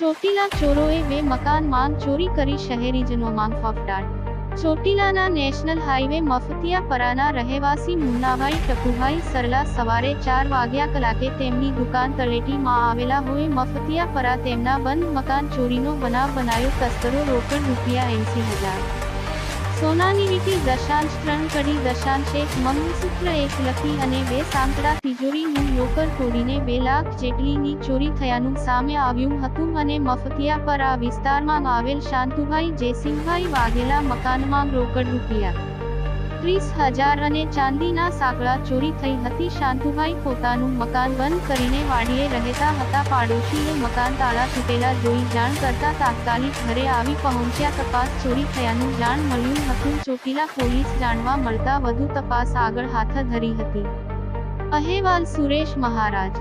ચોટીલા ચોરોએ બે મકાનમાં ચોરી કરી શહેરીજનોમાં ફફડાટ. ચોટીલાના નેશનલ હાઈવે મફતિયાપરાના રહેવાસી મુન્નાભાઈ ટપુભાઈ સરલા સવારે ચાર વાગ્યા કલાકે તેમની દુકાન તળેટીમાં આવેલા હોય મફતિયાપરા તેમના બંધ મકાન ચોરીનો બનાવ બનાવ્યો તસ્કરો રોકડ રૂપિયા એંસી હજાર સોનાની વીટી દશાંશ ત્રણ કડી દશાંશ એક મંગળસૂત્ર એક લખી અને બે સાંકડા તિજોરીનું લોકર તોડીને બે લાખ જેટલીની ચોરી થયાનું સામે આવ્યું હતું અને મફતિયા પર આ વિસ્તારમાં આવેલ શાંતુભાઈ જયસિંહભાઈ વાઘેલા મકાનમાં રોકડ રૂપિયા ત્રીસ હજાર અને ચાંદીના સાંકળા ચોરી થઈ હતી. શાંતુભાઈ પોતાનું મકાન બંધ કરીને વાડીએ રહેતા હતા. પાડોશીએ મકાન તાળા તૂટેલા જોઈ જાણ કરતા તાત્કાલિક ઘરે આવી પહોંચ્યા. તપાસ ચોરી થયાનું જાણ મળ્યું હતું. ચોટીલા પોલીસ જાણવા મળતા વધુ તપાસ આગળ હાથ ધરી હતી. અહેવાલ સુરેશ મહારાજ.